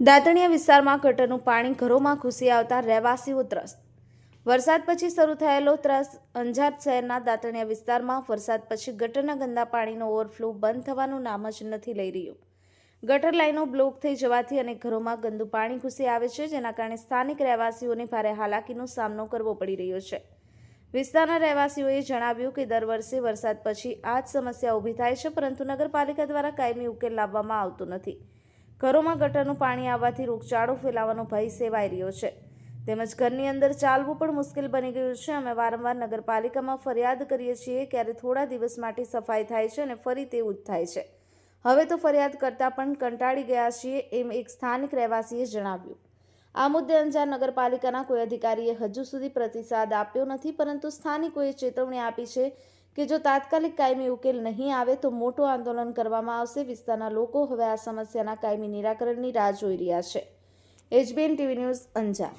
દાંતણીયા વિસ્તારમાં ગટરનું પાણી ઘરોમાં ઘૂસી આવતા રહેવાસીઓ ત્રસ્ત. વરસાદ પછી શરૂ થયેલો ત્રસ્ત અંજાર શહેરના દાંતણીયા વિસ્તારમાં વરસાદ પછી ગટરના ગંદા પાણીનો ઓવરફ્લો બંધ થવાનું નામ જ નથી લઈ રહ્યું. ગટર લાઈનો બ્લોક થઈ જવાથી અને ઘરોમાં ગંદુ પાણી ઘૂસી આવે છે, જેના કારણે સ્થાનિક રહેવાસીઓને ભારે હાલાકીનો સામનો કરવો પડી રહ્યો છે. વિસ્તારના રહેવાસીઓએ જણાવ્યું કે દર વર્ષે વરસાદ પછી આ જ સમસ્યા ઊભી થાય છે, પરંતુ નગરપાલિકા દ્વારા કાયમી ઉકેલ લાવવામાં આવતો નથી. ઘરોમાં ગટરનું પાણી આવવાથી રોગચાળો ફેલાવાનો ભય સેવાઈ રહ્યો છે. તેમજ ઘરની અંદર ચાલવું પણ મુશ્કેલ બની ગયું છે. અમે વારંવાર નગરપાલિકામાં ફરિયાદ કરીએ છીએ ક્યારે થોડા દિવસ માટે સફાઈ થાય છે અને ફરી તેવું જ થાય છે. હવે તો ફરિયાદ કરતાં પણ કંટાળી ગયા છીએ એમ એક સ્થાનિક રહેવાસીએ જણાવ્યું. આ મુદ્દે અંજાર નગરપાલિકાના કોઈ અધિકારીએ હજુ સુધી પ્રતિસાદ આપ્યો નથી, પરંતુ સ્થાનિકોએ ચેતવણી આપી છે કે જો તાત્કાલિક કાયમી ઉકેલ નહીં આવે તો મોટું આંદોલન કરવામાં આવશે. વિસ્તારના લોકો હવે આ સમસ્યાના કાયમી નિરાકરણની રાહ જોઈ રહ્યા છે. HBN TV news Anjar.